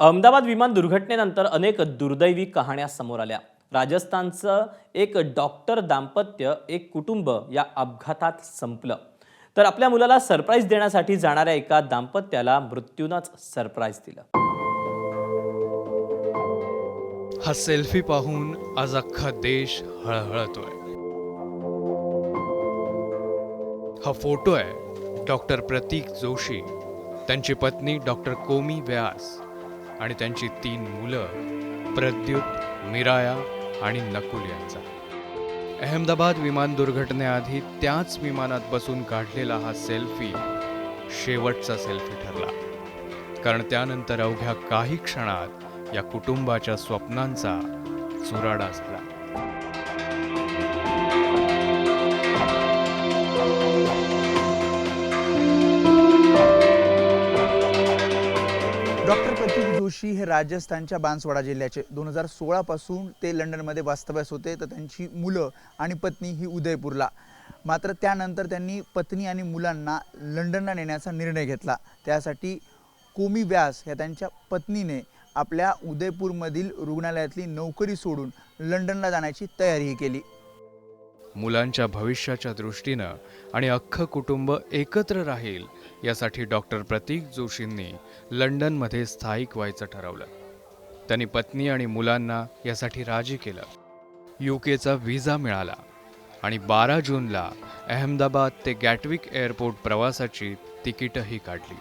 अहमदाबाद विमान दुर्घटनेनंतर अनेक दुर्दैवी कहाण्या समोर आल्या. राजस्थानचं एक डॉक्टर दाम्पत्य एक कुटुंब या अपघातात संपलं. तर आपल्या मुलाला सरप्राईज देण्यासाठी जाणाऱ्या एका दाम्पत्याला मृत्यूनंच सरप्राईज दिलं. हा सेल्फी पाहून आज अख्खा देश हळहळतोय. हा फोटो आहे डॉक्टर प्रतीक जोशी त्यांची पत्नी डॉक्टर कोमी व्यास. आणि त्यांची तीन मुलं प्रद्युत मिराया आणि नकुल यांचा. अहमदाबाद विमान दुर्घटनेआधी त्याच विमानात बसून काढलेला हा सेल्फी शेवटचा सेल्फी ठरला. कारण त्यानंतर अवघ्या काही क्षणात या कुटुंबाच्या स्वप्नांचा चुराडा असला जोशी हे राजस्थानच्या बांसवाडा जिल्ह्याचे. दोन हजार सोळापासून ते लंडनमध्ये वास्तव्यास होते. तर त्यांची मुलं आणि पत्नी ही उदयपूरला. मात्र त्यानंतर त्यांनी पत्नी आणि मुलांना लंडनला नेण्याचा निर्णय घेतला. त्यासाठी कोमी व्यास या त्यांच्या पत्नीने आपल्या उदयपूरमधील रुग्णालयातली नोकरी सोडून लंडनला जाण्याची तयारीही केली. मुलांच्या भविष्याच्या दृष्टीनं आणि अख्खं कुटुंब एकत्र राहील यासाठी डॉक्टर प्रतीक जोशींनी लंडनमध्ये स्थायिक व्हायचं ठरवलं. त्यांनी पत्नी आणि मुलांना यासाठी राजी केलं. यूकेचा व्हिसा मिळाला आणि बारा जूनला अहमदाबाद ते गॅटविक एअरपोर्ट प्रवासाची तिकीटही काढली.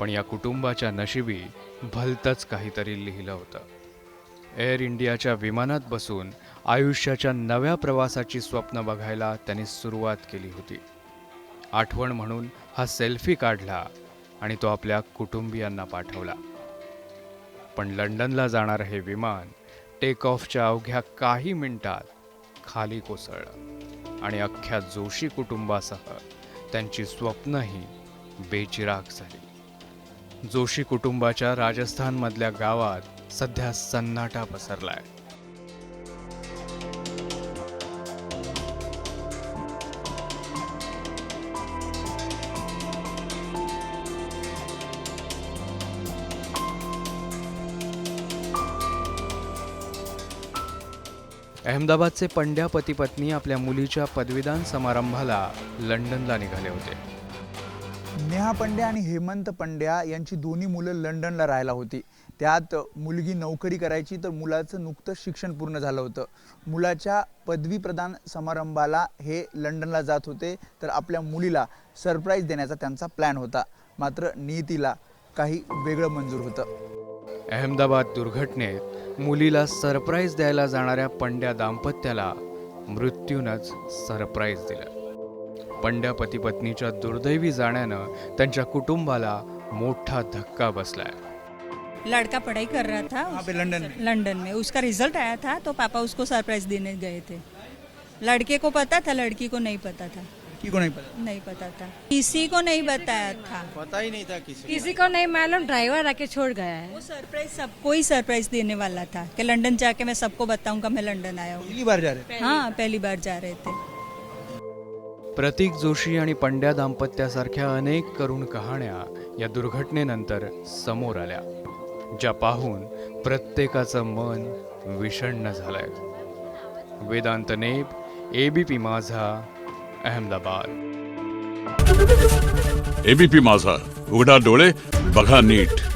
पण या कुटुंबाच्या नशिबी भलतंच काहीतरी लिहिलं होतं. एअर इंडियाच्या विमानात बसून आयुष्याच्या नव्या प्रवासाची स्वप्न बघायला त्यांनी सुरुवात केली होती. आठवण म्हणून हा सेल्फी काढला आणि तो आपल्या कुटुंबियांना पाठवला. पण लंडनला जाणारं हे विमान टेक ऑफच्या अवघ्या काही मिनिटात खाली कोसळलं आणि अख्ख्या जोशी कुटुंबासह त्यांची स्वप्नही बेचिराग झाली. जोशी कुटुंबाच्या राजस्थानमधल्या गावात सध्या सन्नाटा पसरलाय. अहमदाबादचे पंड्या पती पत्नी आपल्या मुलीच्या पदवीदान समारंभाला लंडनला निघाले होते. नेहा पंड्या आणि हेमंत पंड्या यांची दोन्ही मुलं लंडनला राहायला होती. त्यात मुलगी नोकरी करायची तर मुलाचं नुकतं शिक्षण पूर्ण झालं होतं. मुलाच्या पदवीप्रदान समारंभाला हे लंडनला जात होते तर आपल्या मुलीला सरप्राईज देण्याचा त्यांचा प्लॅन होता. मात्र नियतीला काही वेगळं मंजूर होतं. अहमदाबाद दुर्घटनेत मुलीला सरप्राईज द्यायला जाणाऱ्या पंड्या दाम्पत्याला मृत्यूनंच सरप्राईज दिलं. पंड्या पती पत्नीच्या दुर्दैवी जाण्यानं त्यांच्या कुटुंबाला मोठा धक्का बसलाय. लड़का पढ़ाई कर रहा था पे लंदन में. लंदन में. उसका रिजल्ट आया था तो पापा उसको सरप्राइज देने गए थे. लड़के को पता था लड़की को नहीं पता था. की को नहीं पता. नहीं पता था. किसी को नहीं बताया था. किसी को. नहीं मालूम ड्राइवर आके छोड़ गया है. वो सरप्राइज सबको ही सरप्राइज देने वाला था कि लंदन जाके मैं सबको बताऊंगा मैं लंदन आया हूँ. पहली बार जा रहे हाँ पहली बार जा रहे थे. प्रतीक जोशी आणि पंड्या दाम्पत्यासारख्या अनेक करुण कहाण्या या दुर्घटनेनंतर समोर आल्या ज्या पाहून प्रत्येकाचं मन विषण्ण झालंय. वेदांत नेब एबीपी माझा अहमदाबाद. एबीपी माझा उघडा डोळे बघा नीट.